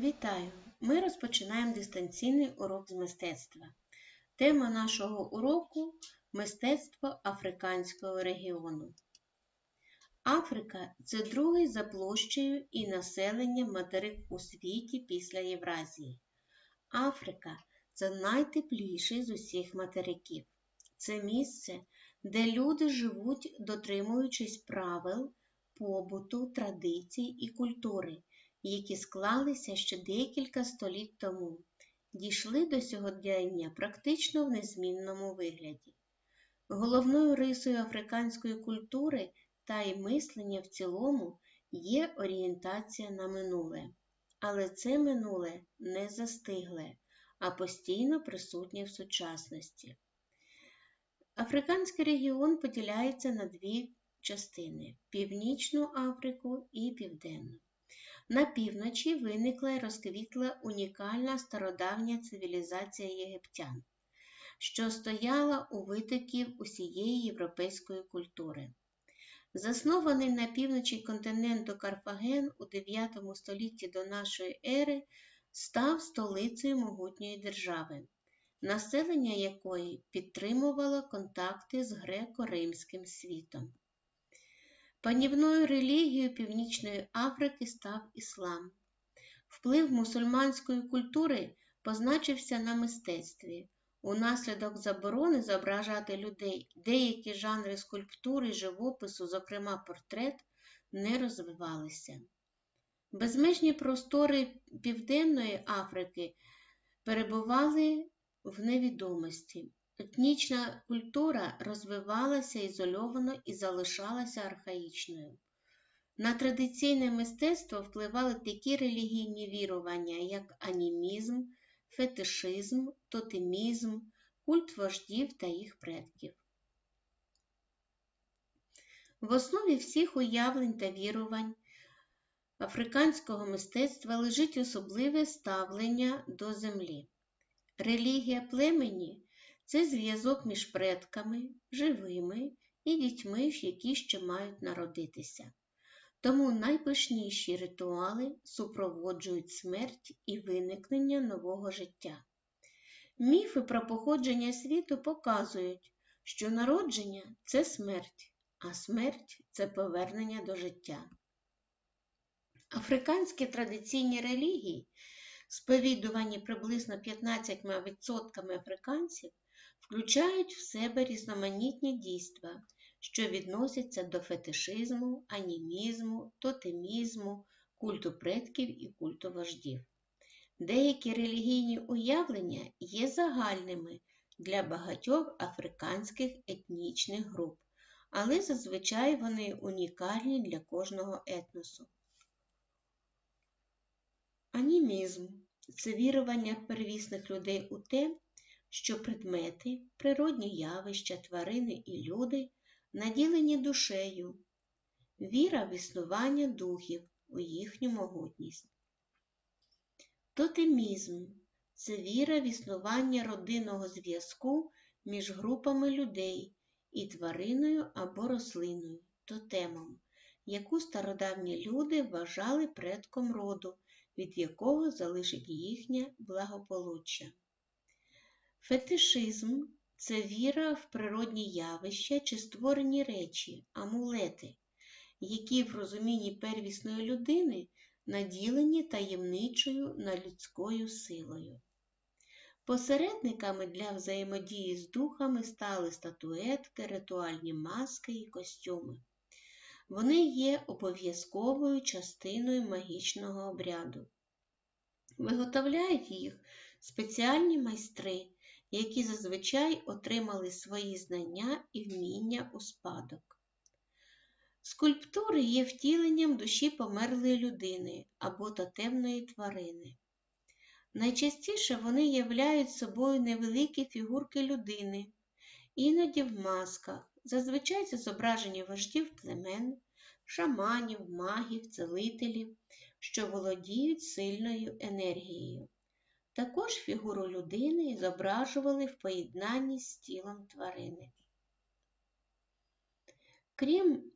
Вітаю! Ми розпочинаємо дистанційний урок з мистецтва. Тема нашого уроку мистецтво африканського регіону. Африка це другий за площею і населенням материк у світі після Євразії. Африка це найтепліший з усіх материків. Це місце, де люди живуть, дотримуючись правил, побуту, традицій і культури які склалися ще декілька століть тому, дійшли до сьогодення практично в незмінному вигляді. Головною рисою африканської культури та й мислення в цілому є орієнтація на минуле, але це минуле не застигле, а постійно присутнє в сучасності. Африканський регіон поділяється на дві частини Північну Африку і Південну. На півночі виникла і розквітла унікальна стародавня цивілізація єгиптян, що стояла у витоків усієї європейської культури. Заснований на півночі континенту Карфаген у 9 столітті до нашої ери став столицею могутньої держави, населення якої підтримувало контакти з греко-римським світом. Панівною релігією Північної Африки став іслам. Вплив мусульманської культури позначився на мистецтві. Унаслідок заборони зображати людей деякі жанри скульптури, живопису, зокрема портрет, не розвивалися. Безмежні простори Південної Африки перебували в невідомості. Етнічна культура розвивалася ізольовано і залишалася архаїчною. На традиційне мистецтво впливали такі релігійні вірування, як анімізм, фетишизм, тотемізм, культ вождів та їх предків. В основі всіх уявлень та вірувань африканського мистецтва лежить особливе ставлення до землі. Релігія племені це зв'язок між предками, живими і дітьми, які ще мають народитися. Тому найпишніші ритуали супроводжують смерть і виникнення нового життя. Міфи про походження світу показують, що народження це смерть, а смерть це повернення до життя. Африканські традиційні релігії, сповідувані приблизно 15% африканців, включають в себе різноманітні дійства, що відносяться до фетишизму, анімізму, тотемізму, культу предків і культу вождів. Деякі релігійні уявлення є загальними для багатьох африканських етнічних груп, але зазвичай вони унікальні для кожного етносу. Анімізм це вірування первісних людей у те, що предмети, природні явища, тварини і люди наділені душею, віра в існування духів у їхню могутність. Тотемізм це віра в існування родинного зв'язку між групами людей і твариною або рослиною, тотемом, яку стародавні люди вважали предком роду, від якого залишить їхнє благополуччя. Фетишизм це віра в природні явища чи створені речі, амулети, які в розумінні первісної людини наділені таємничою нелюдською силою. Посередниками для взаємодії з духами стали статуетки, ритуальні маски і костюми. Вони є обов'язковою частиною магічного обряду. Виготовляють їх спеціальні майстри, які зазвичай отримали свої знання і вміння у спадок. Скульптури є втіленням душі померлої людини або тотемної тварини. Найчастіше вони являють собою невеликі фігурки людини, іноді в масках, зазвичай це зображені вождів племен, шаманів, магів, целителів, що володіють сильною енергією. Також фігуру людини зображували в поєднанні з тілом тварини. Крім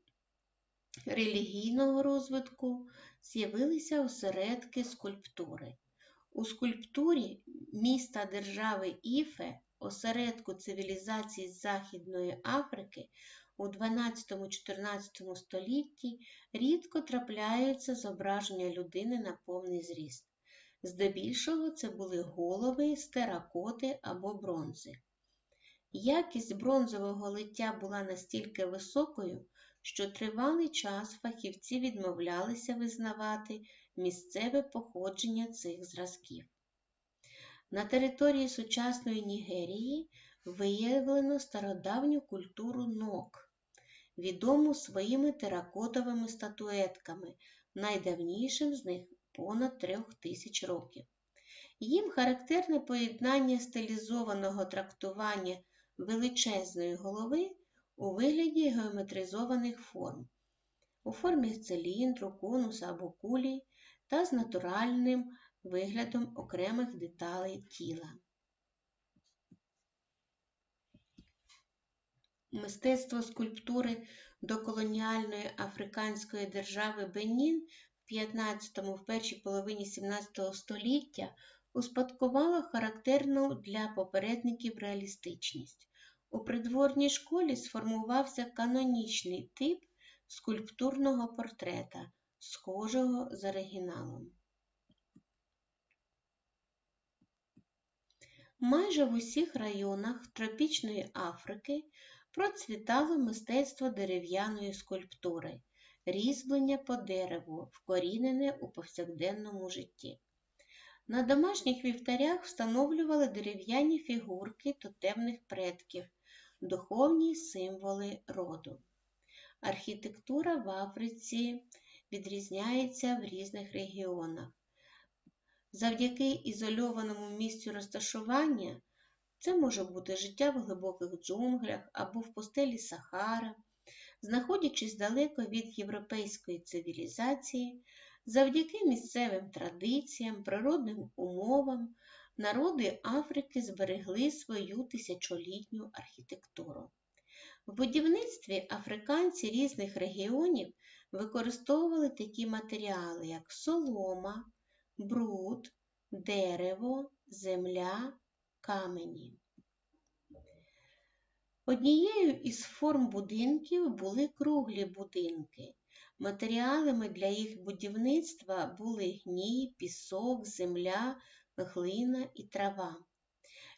релігійного розвитку, з'явилися осередки скульптури. У скульптурі міста держави Іфе, осередку цивілізації Західної Африки, у 12-14 столітті рідко трапляються зображення людини на повний зріст. Здебільшого це були голови з теракоти або бронзи. Якість бронзового лиття була настільки високою, що тривалий час фахівці відмовлялися визнавати місцеве походження цих зразків. На території сучасної Нігерії виявлено стародавню культуру нок, відому своїми теракотовими статуетками, найдавнішим з них понад трьох тисяч років. Їм характерне поєднання стилізованого трактування величезної голови у вигляді геометризованих форм, у формі циліндру, конуса або кулі та з натуральним виглядом окремих деталей тіла. Мистецтво скульптури доколоніальної африканської держави Бенін 15-му в першій половині 17 століття успадкувало характерну для попередників реалістичність. У придворній школі сформувався канонічний тип скульптурного портрета, схожого з оригіналом. Майже в усіх районах тропічної Африки процвітало мистецтво дерев'яної скульптури, різьблення по дереву, вкорінене у повсякденному житті. На домашніх вівтарях встановлювали дерев'яні фігурки тотемних предків, духовні символи роду. Архітектура в Африці відрізняється в різних регіонах. Завдяки ізольованому місцю розташування це може бути життя в глибоких джунглях або в пустелі Сахара, знаходячись далеко від європейської цивілізації, завдяки місцевим традиціям, природним умовам, народи Африки зберегли свою тисячолітню архітектуру. В будівництві африканці різних регіонів використовували такі матеріали, як солома, бруд, дерево, земля, камені. Однією із форм будинків були круглі будинки. Матеріалами для їх будівництва були гній, пісок, земля, глина і трава.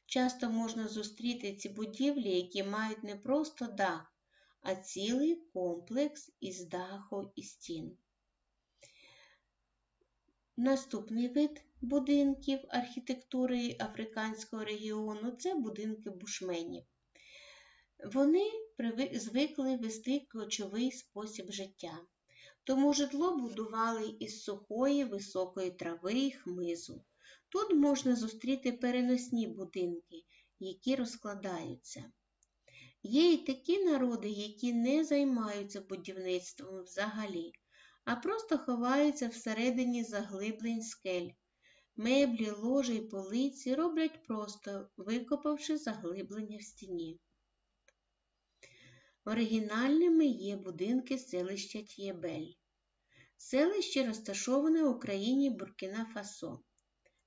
Часто можна зустріти ці будівлі, які мають не просто дах, а цілий комплекс із даху і стін. Наступний вид будинків архітектури африканського регіону це будинки бушменів. Вони звикли вести кочовий спосіб життя, тому житло будували із сухої високої трави і хмизу. Тут можна зустріти переносні будинки, які розкладаються. Є і такі народи, які не займаються будівництвом взагалі, а просто ховаються всередині заглиблень скель. Меблі, ложі й полиці роблять просто, викопавши заглиблення в стіні. Оригінальними є будинки селища Т'єбель. Селище розташоване у країні Буркіна Фасо,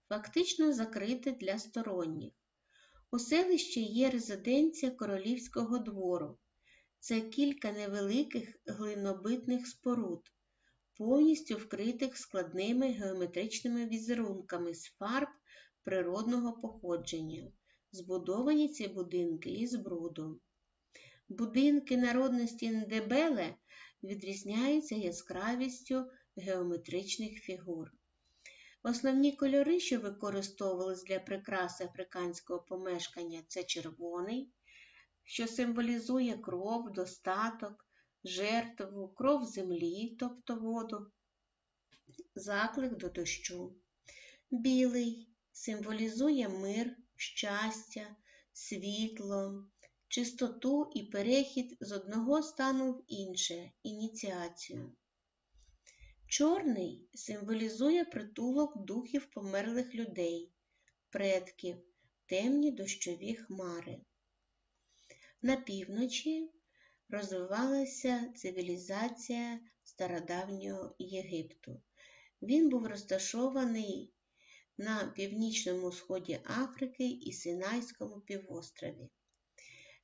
фактично закрите для сторонніх. У селищі є резиденція королівського двору. Це кілька невеликих глинобитних споруд, повністю вкритих складними геометричними візерунками з фарб природного походження. Збудовані ці будинки із брудом. Будинки народності Ndebele відрізняються яскравістю геометричних фігур. Основні кольори, що використовувались для прикраси африканського помешкання, це червоний, що символізує кров, достаток, жертву, кров землі, тобто воду, заклик до дощу. Білий символізує мир, щастя, світло, чистоту і перехід з одного стану в інше ініціацію. Чорний символізує притулок духів померлих людей, предків, темні дощові хмари. На півночі розвивалася цивілізація стародавнього Єгипту. Він був розташований на північному сході Африки і Синайському півострові.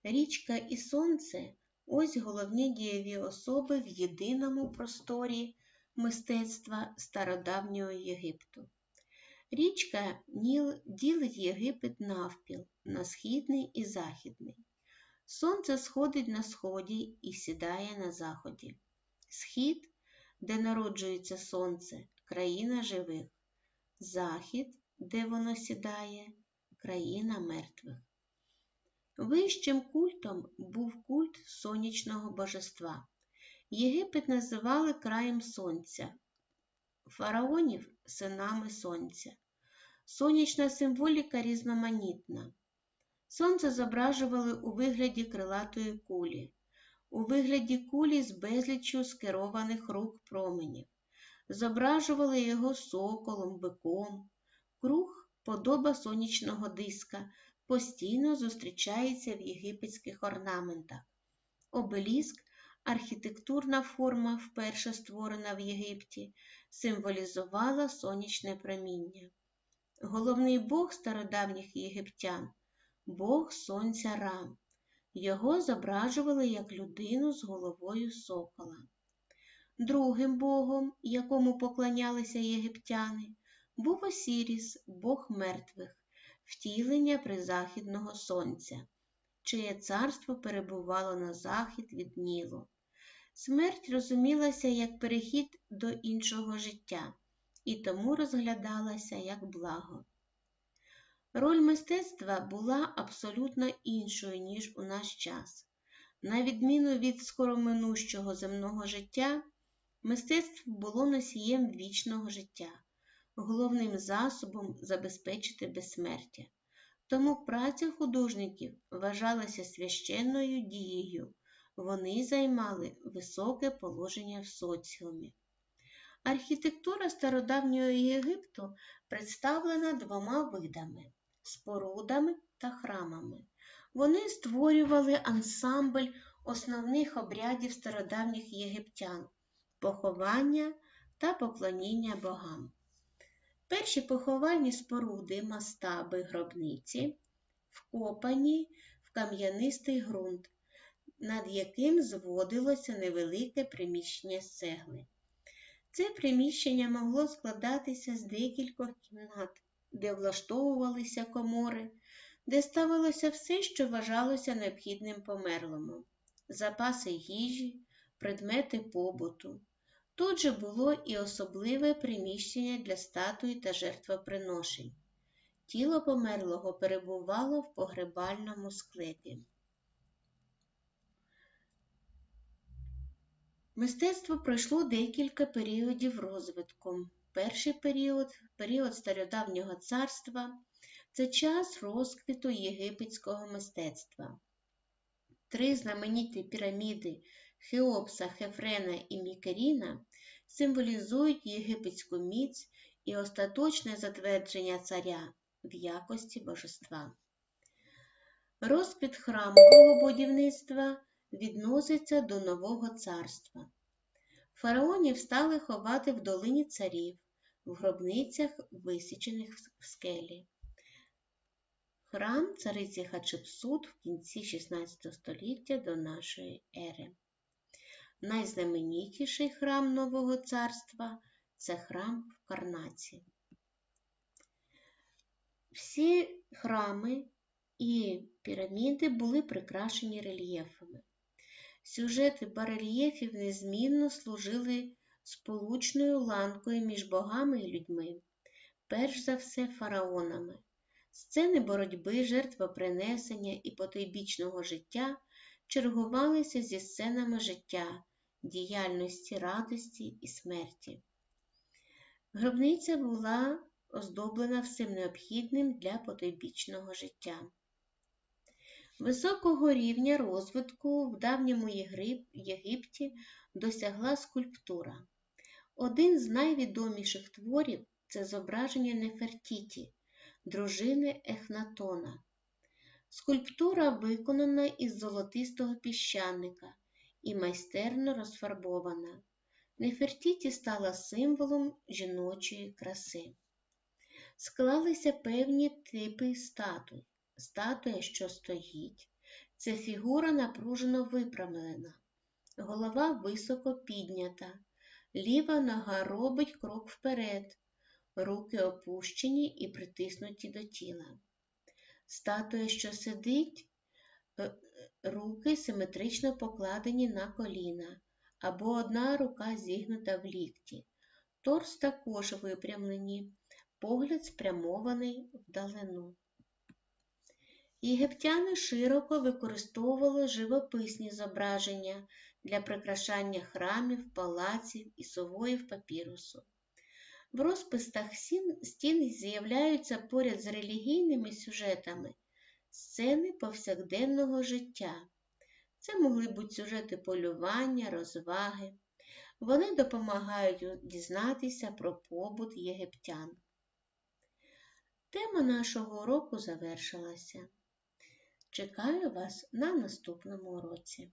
Річка і сонце ось головні дієві особи в єдиному просторі мистецтва стародавнього Єгипту. Річка Ніл ділить Єгипет навпіл на східний і західний. Сонце сходить на сході і сідає на заході. Схід, де народжується сонце, країна живих, захід, де воно сідає, країна мертвих. Вищим культом був культ сонячного божества. Єгипет називали краєм сонця, фараонів синами сонця. Сонячна символіка різноманітна. Сонце зображували у вигляді крилатої кулі, у вигляді кулі з безліччю скерованих рук променів. Зображували його соколом, биком. Круг, подоба сонячного диска, постійно зустрічається в єгипетських орнаментах. Обеліск, архітектурна форма, вперше створена в Єгипті, символізувала сонячне проміння. Головний бог стародавніх єгиптян бог сонця Ра. Його зображували як людину з головою сокола. Другим богом, якому поклонялися єгиптяни, був Осіріс, бог мертвих, втілення призахідного сонця, чиє царство перебувало на захід від Нілу. Смерть розумілася як перехід до іншого життя і тому розглядалася як благо. Роль мистецтва була абсолютно іншою, ніж у наш час. На відміну від скороминущого земного життя, мистецтво було носієм вічного життя, головним засобом забезпечити безсмертя. Тому праця художників вважалася священною дією, вони займали високе положення в соціумі. Архітектура стародавнього Єгипту представлена двома видами спорудами та храмами. Вони створювали ансамбль основних обрядів стародавніх єгиптян поховання та поклоніння богам. Перші поховальні споруди, мастаби, гробниці вкопані в кам'янистий ґрунт, над яким зводилося невелике приміщення з цегли. Це приміщення могло складатися з декількох кімнат, де влаштовувалися комори, де ставилося все, що вважалося необхідним померлому, запаси їжі, предмети побуту. Тут же було і особливе приміщення для статуї та жертвоприношень. Тіло померлого перебувало в погребальному склепі. Мистецтво пройшло декілька періодів розвитку. Перший період період стародавнього царства це час розквіту єгипетського мистецтва. Три знамениті піраміди Хеопса, Хефрена і Мікеріна символізують єгипетську міць і остаточне затвердження царя в якості божества. Розквіт храмового будівництва відноситься до Нового царства. Фараонів стали ховати в долині царів, в гробницях, висічених в скелі. Храм цариці Хачепсут в кінці XVI століття до нашої ери. Найзнаменітіший храм Нового царства це храм в Карнаці. Всі храми і піраміди були прикрашені рельєфами. Сюжети барельєфів незмінно служили сполучною ланкою між богами і людьми, перш за все фараонами. Сцени боротьби, жертвопринесення і потойбічного життя чергувалися зі сценами життя, діяльності радості і смерті. Гробниця була оздоблена всім необхідним для потойбічного життя. Високого рівня розвитку в давньому Єгипті досягла скульптура. Один з найвідоміших творів це зображення Нефертіті, дружини Ехнатона. Скульптура виконана із золотистого піщаника і майстерно розфарбована. Нефертіті стала символом жіночої краси. Склалися певні типи статуй. Статуя, що стоїть, це фігура напружено випрямлена, голова високо піднята, ліва нога робить крок вперед, руки опущені і притиснуті до тіла. Статуя, що сидить, е, руки симетрично покладені на коліна, або одна рука зігнута в лікті. Торс також випрямлені, погляд спрямований вдалину. Єгиптяни широко використовували живописні зображення для прикрашання храмів, палаців і совоїв папірусу. В розписах стін з'являються поряд з релігійними сюжетами сцени повсякденного життя. Це могли бути сюжети полювання, розваги. Вони допомагають дізнатися про побут єгиптян. Тема нашого уроку завершилася. Чекаю вас на наступному уроці.